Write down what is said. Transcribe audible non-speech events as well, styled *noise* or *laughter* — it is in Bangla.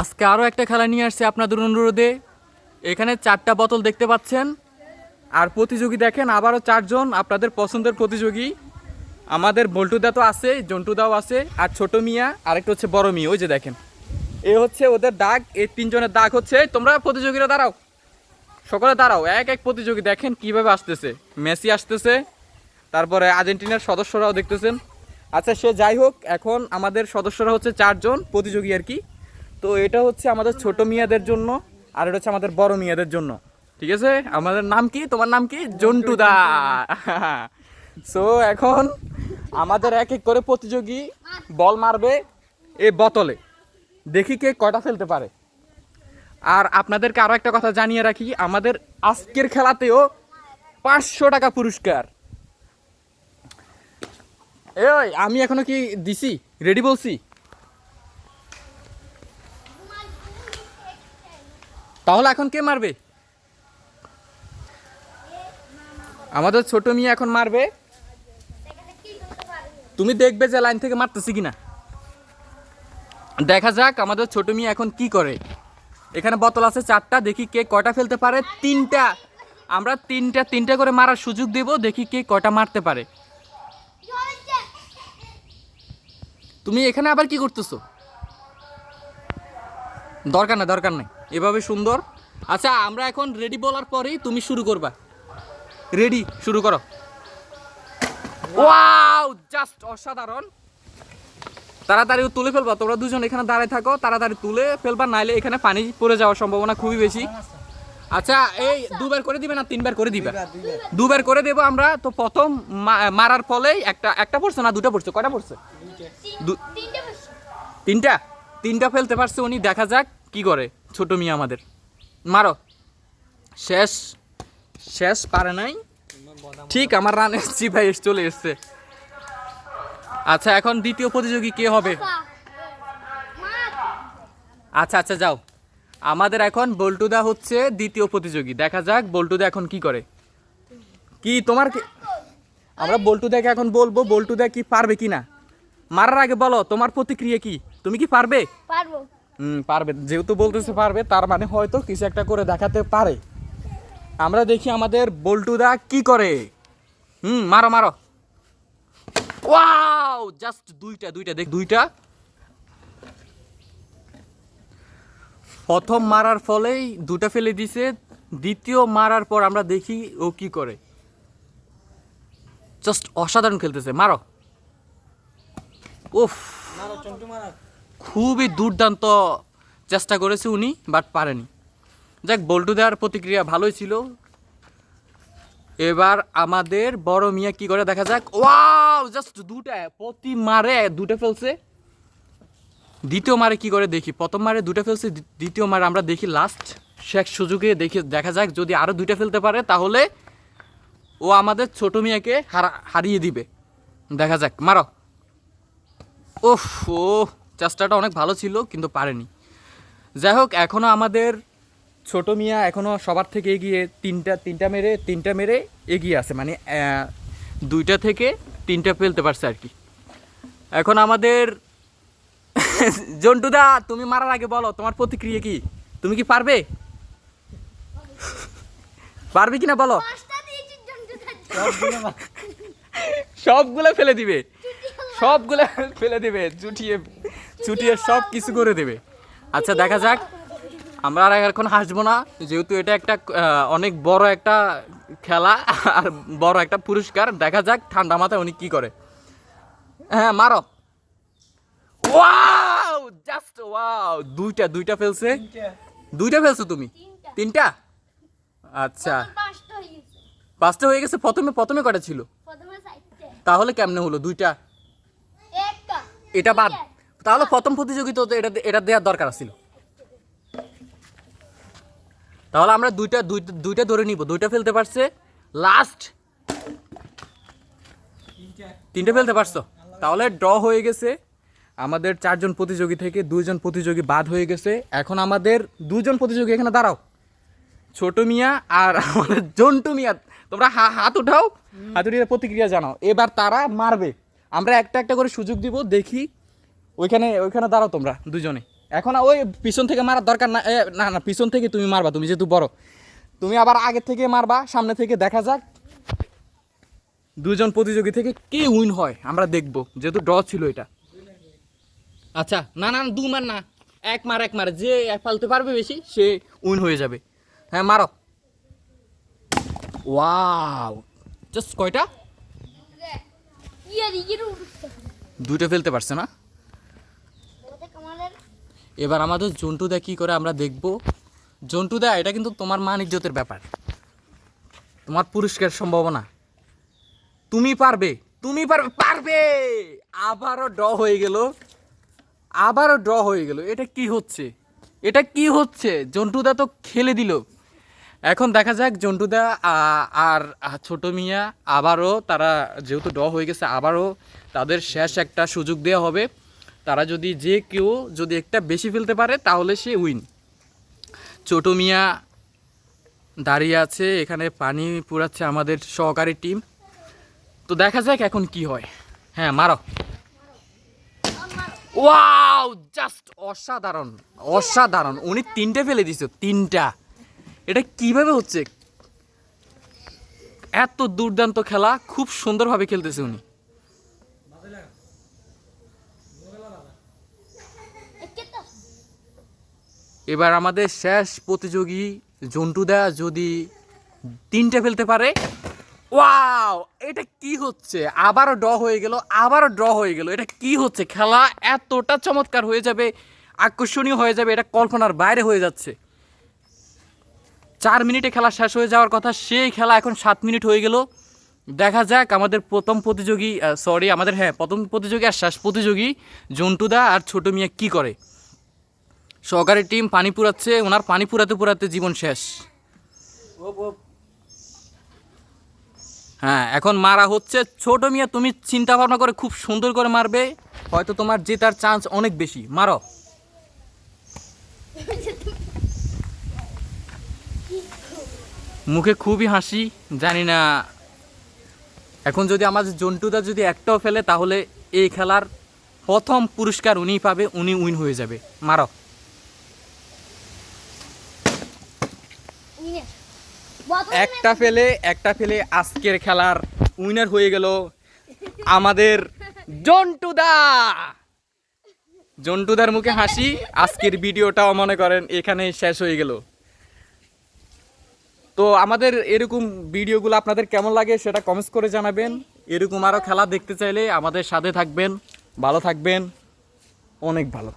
আজকে আরও একটা খেলা নিয়ে আসছে আপনাদের অনুরোধে। এখানে চারটা বোতল দেখতে পাচ্ছেন। আর প্রতিযোগী দেখেন, আবারও চারজন আপনাদের পছন্দের প্রতিযোগী। আমাদের বল্টুদা তো আছে জন্টুদাও আছে, আর ছোট মিয়া, আরেকটা হচ্ছে বড় মিয়া, ওই যে দেখেন। এ হচ্ছে ওদের দাগ, এই তিনজনের দাগ হচ্ছে, তোমরা প্রতিযোগীরা দাঁড়াও। সকলে দাঁড়াও, এক এক প্রতিযোগী দেখেন কীভাবে আসতেছে। মেসি আসতেছে, তারপরে আর্জেন্টিনার সদস্যরাও দেখতেছেন। আচ্ছা সে যাই হোক, এখন আমাদের সদস্যরা হচ্ছে চারজন প্রতিযোগী আর কি। তো এটা হচ্ছে আমাদের ছোট মিয়াদের জন্য, আর এটা হচ্ছে আমাদের বড় মিয়াদের জন্য। ঠিক আছে? আমাদের নাম কি? তোমার নাম কি? জন্টুদা। সো এখন আমাদের এক এক করে প্রতিযোগী বল মারবে এই বোতলে। দেখি কে কয়টা ফেলতে পারে। আর আপনাদেরকে আরও একটা কথা জানিয়ে রাখি, আমাদের আজকের খেলাতেও পাঁচশো টাকা পুরস্কার। এ ওই আমি এখনও কি দিছি? রেডি বলছি? তাহলে এখন কে মারবে? আমাদের ছোট মেয়ে এখন মারবে। তুমি দেখবে যে লাইন থেকে মারতেছি কিনা। দেখা যাক আমাদের ছোট মেয়ে এখন কি করে। এখানে বোতল আছে চারটা, দেখি কে কয়টা ফেলতে পারে। তিনটা। আমরা তিনটা তিনটা করে মারার সুযোগ দেব, দেখি কে কয়টা মারতে পারে। তুমি এখানে আবার কি করতেছো? দরকার নাই দরকার নাই। এভাবে সুন্দর। আচ্ছা আমরা এখন রেডি বলার পরেই তুমি শুরু করবা। রেডি শুরু করো। ওয়াও জাস্ট অসাধারণ। তাড়াতাড়ি তুলে ফেলবা তোমরা দুজন এখানে দাঁড়ায় থাকো তাড়াতাড়ি তুলে ফেলবা নাইলে এখানে পানি পড়ে যাওয়ার সম্ভাবনা খুবই বেশি। আচ্ছা এই দুবার করে দিবে না তিনবার করে দিবে? দুবার করে দেবো আমরা তো প্রথম মারার ফলেই একটা একটা পড়ছে না দুটো পড়ছে? কয়টা পড়ছে। তিনটা? তিনটা ফেলতে পারছে উনি দেখা যাক। কি করে? ছোট মিয়া আমাদের। মারো। শেষ। শেষ পারে নাই। ঠিক আমার রান এসছি ভাই, চলে এসছে। আচ্ছা এখন দ্বিতীয় প্রতিযোগী কে হবে? আচ্ছা আচ্ছা যাও। আমাদের এখন বল্টুদা হচ্ছে দ্বিতীয় প্রতিযোগী। দেখা যাক বল্টুদা এখন কি করে। কি, তোমার কি আমরা বল্টুদাকে এখন বলব, বল্টুদা কি পারবে কি না মারার আগে বলো, তোমার প্রতিক্রিয়া কি? তুমি কি পারবে? পারব। পারবে। যেহেতু বলতেছে পারবে, তার মানে হয়তো কিছু একটা করে দেখাতে পারে। আমরা দেখি আমাদের বল্টুদা কি করে। হুম, মারো মারো। ওয়াও, জাস্ট দুইটা দুইটা, দেখ, দুইটা। প্রথম মারার ফলেই দুটা ফেলে দিছে, দ্বিতীয় মারার পর আমরা দেখি ও কি করে। জাস্ট অসাধারণ খেলতেছে, মারো। উফ। খুবই দুর্দান্ত চেষ্টা করেছে উনি বাট পারেনি। যাক, বল্টু দেওয়ার প্রতিক্রিয়া ভালোই ছিল। এবার আমাদের বড় মিয়া কি করে? দেখা যাক। ওয়াও জাস্ট দুটা, প্রতি মারে দুটো ফেলছে। দ্বিতীয় মারে কি করে দেখি? প্রথম মারে দুটো ফেলছে দ্বিতীয় মারে আমরা দেখি লাস্ট শেষ সুযোগে দেখি, দেখা যাক যদি আরও দুইটা ফেলতে পারে, তাহলে ও আমাদের ছোট মিয়াকে হারা, হারিয়ে দিবে। দেখা যাক, মারো। ওফ ও। চেষ্টাটা অনেক ভালো ছিল কিন্তু পারেনি। যাই হোক এখনও আমাদের ছোট মিয়া এখনও সবার থেকে এগিয়ে তিনটা তিনটা মেরে তিনটা মেরে এগিয়ে আছে। মানে দুইটা থেকে তিনটা ফেলতে পারছে আর কি। এখন আমাদের *laughs* জন্টুদা তুমি মারার আগে বলো তোমার প্রতিক্রিয়া কি? তুমি কি পারবে? পারবে কিনা বলো? পাঁচটা দিয়েছি জন্টু সবগুলো ফেলে দিবে। সবগুলো ফেলে দিবে চুটিয়ে চুটিয়ে সব কিছু করে দেবে। আচ্ছা দেখা যাক। আমরা আর এখন হাসবো না যেহেতু এটা একটা অনেক বড় একটা খেলা আর বড় একটা পুরস্কার। দেখা যাক ঠান্ডা মাথায় উনি কি করে। হ্যাঁ মারো। Wow just wow. দুইটা দুইটা ফেলছে। দুইটা ফেলছো তুমি? তিনটা। আচ্ছা। পাঁচটা হয়ে গেছে। পাঁচটা হয়ে গেছে? প্রথমে প্রথমে কটা ছিল? তাহলে কেমনে হলো দুইটা? এটা বাদ। তাহলে প্রথম প্রতিযোগিতা তো এটা এটা দেওয়ার দরকার ছিল তাহলে আমরা দুইটা দুইটা ধরে নিব। দুইটা ফেলতে পারছে। লাস্ট তিনটে ফেলতে পারছ। তাহলে ড্র হয়ে গেছে। আমাদের চারজন প্রতিযোগী থেকে দুইজন প্রতিযোগী বাদ হয়ে গেছে। এখন আমাদের দুজন প্রতিযোগী এখানে দাঁড়াও। ছোট মিয়া আর আমাদের জন্টু মিয়া। তোমরা হাত উঠাও। হাত উঠিয়ে প্রতিক্রিয়া জানাও। এবার তারা মারবে। আমরা একটা একটা করে সুযোগ দিব। দেখি ওইখানে ওইখানে দাঁড়াও তোমরা দুজনে। এখন ওই পিছন থেকে মারার দরকার না না না পিছন থেকে তুমি মারবা তুমি যেহেতু বড়। তুমি আবার আগে থেকে মারবা সামনে থেকে দেখা যাক। দুজন প্রতিযোগী থেকে কে উইন হয় আমরা দেখব যেহেতু ড্র ছিল এটা। আচ্ছা না না দু মার না এক মার এক মার যে এক ফালতে পারবে বেশি সে উইন হয়ে যাবে। হ্যাঁ মারো। ওয়াও জাস্ট কয়টা? ইয়ে দুটো ফেলতে পারছে না? এবার আমাদের জন্টুদা কী করে আমরা দেখব? জন্টুদা এটা কিন্তু তোমার মান ইজ্জতের ব্যাপার। তোমার পুরস্কার সম্ভাবনা। তুমি পারবে তুমি পারবে পারবে! আবারও ড্র হয়ে গেল। আবারও ড্র হয়ে গেল। এটা কি হচ্ছে? এটা কি হচ্ছে? জন্টুদা তো খেলে দিল। এখন দেখা যাক জন্টুদা আর ছোট মিয়া আবারও তারা যেহেতু ড হয়ে গেছে, আবারও তাদের শেষ একটা সুযোগ দেওয়া হবে। তারা যদি যে কেউ যদি একটা বেশি ফেলতে পারে, তাহলে সে উইন ছোট মিয়া দাঁড়িয়ে আছে, এখানে পানি পুরাচ্ছে আমাদের সহকারী টিম তো দেখা যাক এখন কি হয়। হ্যাঁ মারো। ওয়াও জাস্ট অসাধারণ অসাধারণ। উনি তিনটে ফেলে দিছে, তিনটা। এটা কীভাবে হচ্ছে? এত দুর্দান্ত খেলা, খুব সুন্দরভাবে খেলতেছে উনি। এবার আমাদের শেষ প্রতিযোগী জন্টুদা যদি তিনটে ফেলতে পারে, ওয়াও, এটা কি হচ্ছে? আবারও ড্র হয়ে গেল, আবারও ড্র হয়ে গেল। এটা কি হচ্ছে? খেলা এতটা চমৎকার হয়ে যাবে, আকর্ষণীয় হয়ে যাবে, এটা কল্পনার বাইরে হয়ে যাচ্ছে। চার মিনিটে খেলা শেষ হয়ে যাওয়ার কথা, সেই খেলা এখন সাত মিনিট হয়ে গেল। দেখা যাক আমাদের প্রথম প্রতিযোগী সরি আমাদের হ্যাঁ প্রথম প্রতিযোগী আর শেষ প্রতিযোগী জন্টুদা আর ছোট মিয়া কি করে। সহকারী টিম পানি পুরাচ্ছে ওনার পানি পুরাতে পুরাতে জীবন শেষ। হ্যাঁ এখন মারা হচ্ছে। ছোট মিয়া তুমি চিন্তা ভাবনা করে খুব সুন্দর করে মারবে। হয়তো তোমার জেতার চান্স অনেক বেশি। মারো। মুখে খুবই হাসি জানি না। এখন যদি আমাদের জন্টুদা যদি একটাও ফেলে তাহলে এই খেলার প্রথম পুরস্কার উনিই পাবে উনি উইন হয়ে যাবে। মারো। একটা ফেলে একটা ফেলে আজকের খেলার উইনার হয়ে গেল আমাদের জন্টুদা। জন্টুদার মুখে হাসি আজকের ভিডিওটাও মনে করেন এখানে শেষ হয়ে গেল। তো আমাদের এরকম ভিডিওগুলো আপনাদের কেমন লাগে সেটা কমেন্টস করে জানাবেন। এরকম আরও খেলা দেখতে চাইলে আমাদের সাথে থাকবেন ভালো থাকবেন অনেক ভালো।